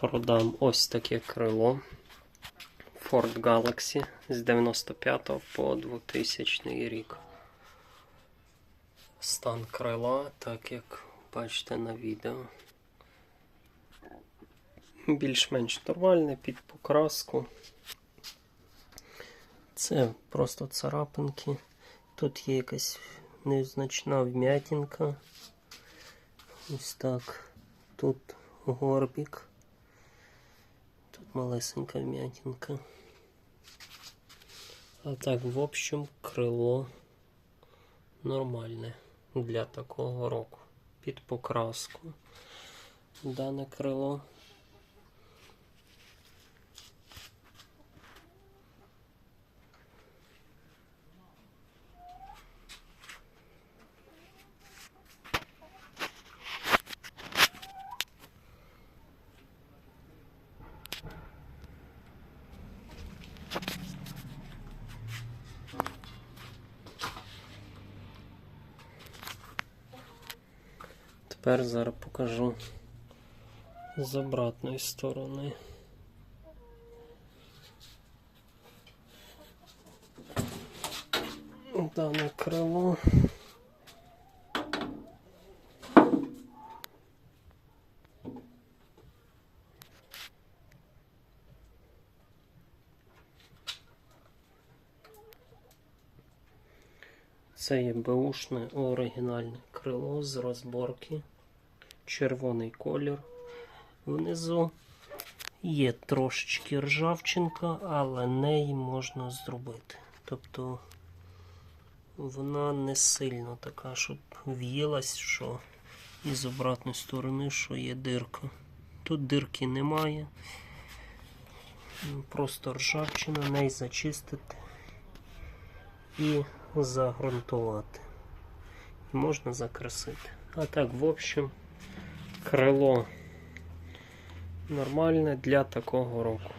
Продам ось таке крило Ford Galaxy з 95 по 2000 рік. Стан крила, так як бачите на відео. Більш-менш нормальне під покраску. Це просто царапинки. Тут є якась незначна вм'ятінка. Ось так. Тут горбик. Тут малесенька вмятинка. А так, в общем, крило нормальне для такого року. Під покраску. Дане крило. Тепер зараз покажу з обратної сторони. Дане крило. Це є беушне оригінальне крило з розборки. Червоний колір. Внизу є трошечки ржавчинка, але неї можна зробити. Тобто вона не сильно така, щоб в'їлась, що і з обратної сторони, що є дирка. Тут дирки немає. Просто ржавчина, неї зачистити і загрунтувати. Можна закрасити. А так, в общем, крило нормальне для такого року.